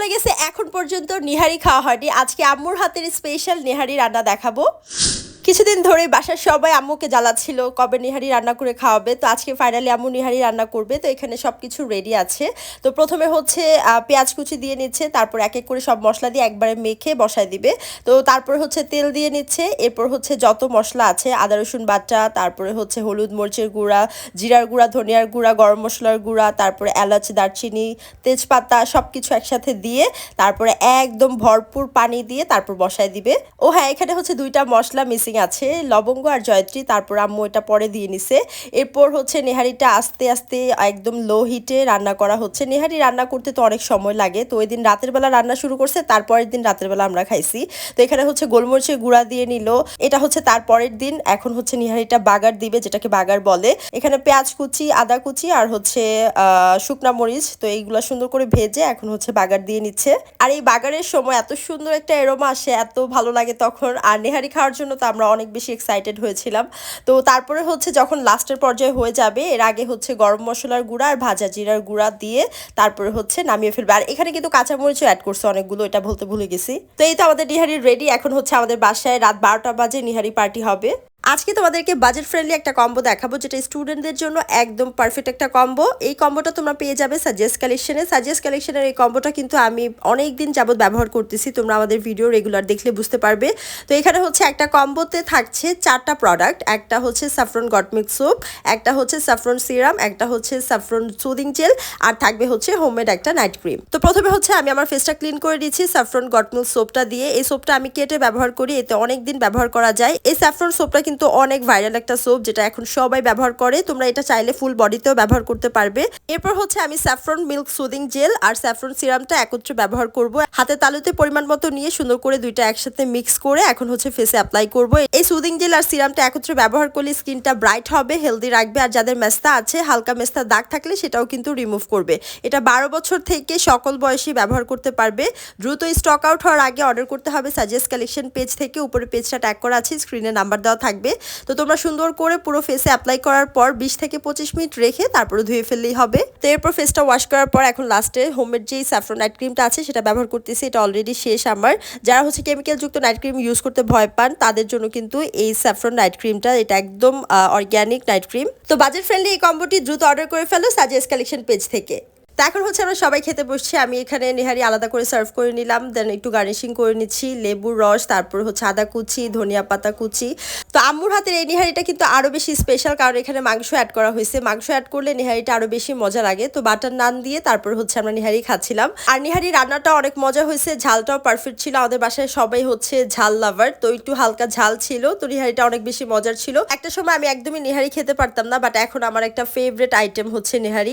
চলে গেছে এখন পর্যন্ত নিহারি খাওয়া হয়নি। আজকে আম্মুর হাতের স্পেশাল নিহারি রান্না দেখাবো। কিছুদিন ধরে বাসার সবাই আম্মুকে জ্বালাচ্ছিল, কবে নিহারি রান্না করে খাওয়াবে। তো আজকে ফাইনালি আম্মু নিহারি রান্না করবে, তো এখানে সব কিছু রেডি আছে। তো প্রথমে হচ্ছে পেঁয়াজ কুচি দিয়ে নিচ্ছে, তারপর এক এক করে সব মশলা দিয়ে একবারে মেখে বসায় দিবে। তো তারপর হচ্ছে তেল দিয়ে নিচ্ছে, এরপর হচ্ছে যত মশলা আছে, আদা, রসুন বাটা, তারপরে হচ্ছে হলুদ মরিচের গুঁড়া, জিরার গুঁড়া, ধনিয়ার গুঁড়া, গরম মশলার গুঁড়া, তারপরে এলাচ, দারচিনি, তেজপাতা সব কিছু একসাথে দিয়ে, তারপরে একদম ভরপুর পানি দিয়ে তারপর বসায় দিবে। ও হ্যাঁ এখানে হচ্ছে দুইটা মশলা মিসিং আছে, লবঙ্গ আর জয়ত্রী, তারপর আম্মু এটা পরে দিয়ে নিছে। এরপর হচ্ছে নেহারিটা আস্তে আস্তে একদম লো হিটে রান্না করা হচ্ছে। নেহারি রান্না করতে তো অনেক সময় লাগে, তো ওই দিন রাতের বেলা রান্না শুরু করছে, তারপরের দিন রাতের বেলা আমরা খাইছি। তো এখানে হচ্ছে গোলমরিচের গুঁড়া দিয়ে নিল। এটা হচ্ছে তারপরের দিন, এখন হচ্ছে নিহারিটা বাগার দিবে, যেটাকে বাগার বলে। এখানে পেঁয়াজ কুচি, আদা কুচি আর হচ্ছে শুকনা মরিচ, তো এইগুলো সুন্দর করে ভেজে এখন হচ্ছে বাগার দিয়ে নিচ্ছে। আর এই বাগারের সময় এত সুন্দর একটা এরোমা আসে, এত ভালো লাগে তখন। আর নেহারি খাওয়ার জন্য তো আমরা অনেক বেশি এক্সাইটেড হয়েছিলাম। তো তারপরে হচ্ছে যখন লাস্টের পর্যায়ে হয়ে যাবে, এর আগে হচ্ছে গরম মশলার গুঁড়া আর ভাজা জিরার গুঁড়া দিয়ে তারপরে হচ্ছে নামিয়ে ফেলবে। আর এখানে কিন্তু কাঁচামরিচও অ্যাড করছে অনেকগুলো, এটা বলতে ভুলে গেছি। তো এই তো আমাদের নিহারি রেডি এখন হচ্ছে আমাদের বাসায় রাত বারোটা বাজে নিহারি পার্টি হবে। আজকে তোমাদেরকে বাজেট ফ্রেন্ডলি একটা কম্বো দেখাবো, যেটা স্টুডেন্টদের জন্য একদম পারফেক্ট একটা কম্বো এই কম্বোটা তোমরা পেয়ে যাবে সাজেস্ট কালেকশনে সাজেস্ট কালেকশনের এই কম্বোটা কিন্তু আমি অনেক দিন যাবত ব্যবহার করতেছি, তোমরা আমাদের ভিডিও রেগুলার দেখলে বুঝতে পারবে। তো এখানে হচ্ছে একটা কম্বোতে থাকছে চারটা প্রোডাক্ট একটা হচ্ছে সাফরন গটমিক সোপ একটা হচ্ছে সাফরন সিরাম একটা হচ্ছে সাফরন সুদিং জেল আর থাকবে হচ্ছে হোমমেড একটা নাইট ক্রিম তো প্রথমে হচ্ছে আমি আমার ফেসটা ক্লিন করে দিচ্ছি সাফরন গটমিল সোপটা দিয়ে। এই সোপটা আমি কেটে ব্যবহার করি, এতে অনেক দিন ব্যবহার করা যায়। এই স্যাফরন সোপটা কিন্তু অনেক ভাইরাল একটা সোপ যেটা এখন সবাই ব্যবহার করে। তোমরা এটা চাইলে ফুল বডিতেও ব্যবহার করতে পারবে। এরপর হচ্ছে আমি স্যাফরন মিল্ক সুদিং জেল আর স্যাফরন সিরামটা একত্রে ব্যবহার করব। হাতে তালুতে পরিমাণ মতো নিয়ে সুন্দর করে দুইটা একসাথে মিক্স করে এখন হচ্ছে ফেসে অ্যাপ্লাই করব। এই সুদিং জেল আর সিরামটা একত্রে ব্যবহার করলে স্কিনটা ব্রাইট হবে হেলদি রাখবে আর যাদের মেস্তা আছে, হালকা মেস্তা দাগ থাকলে সেটাও কিন্তু রিমুভ করবে। এটা বারো বছর থেকে সকল বয়সী ব্যবহার করতে পারবে। দ্রুত স্টক আউট হওয়ার আগে অর্ডার করতে হবে। সাজেস্ট কালেকশন পেজ থেকে উপরে পেজটা ট্যাগ করা আছে স্ক্রিনে নাম্বার দেওয়া থাকবে। তো তোমরা সুন্দর করে পুরো ফেসে অ্যাপ্লাই করার পর বিশ থেকে পঁচিশ মিনিট রেখে তারপরে ধুয়ে ফেললেই হবে। তো এরপর ফেসটা ওয়াশ করার পর এখন লাস্টে হোমের যেই স্যাফরন নাইট ক্রিমটা আছে সেটা ব্যবহার করতেছি, এটা অলরেডি শেষ আমার। যারা হচ্ছে কেমিক্যাল যুক্ত নাইট ক্রিম ইউজ করতে ভয় পান, তাদের জন্য কিন্তু এই স্যাফরন নাইট ক্রিমটা এটা একদম অর্গ্যানিক নাইট ক্রিম তো বাজেট ফ্রেন্ডলি এই কম্বোটি দ্রুত অর্ডার করে ফেলো সাজেস কালেকশন পেজ থেকে। তো এখন হচ্ছে আমরা সবাই খেতে বসছি। আমি এখানে নেহারি আলাদা করে সার্ভ করে নিলাম। দেন একটু গার্নিশিং করে নিচ্ছি লেবুর রস, তারপর হচ্ছে আদা কুচি, ধনিয়া পাতা কুচি। তো আম্মুর হাতের এই নিহারিটা কিন্তু আরও বেশি স্পেশাল কারণ এখানে মাংস অ্যাড করা হয়েছে। মাংস অ্যাড করলে নিহারিটা আরও বেশি মজা লাগে। তো বাটার নান দিয়ে তারপর হচ্ছে আমরা নিহারি খাচ্ছিলাম। আর নিহারি রান্নাটা অনেক মজা হয়েছে। ঝালটাও পারফেক্ট ছিল। আমাদের বাসায় সবাই হচ্ছে ঝাল লাভার তো একটু হালকা ঝাল ছিল। তো নিহারিটা অনেক বেশি মজার ছিল। একটা সময় আমি একদমই নিহারি খেতে পারতাম না বাট এখন আমার একটা ফেভারিট আইটেম হচ্ছে নিহারি।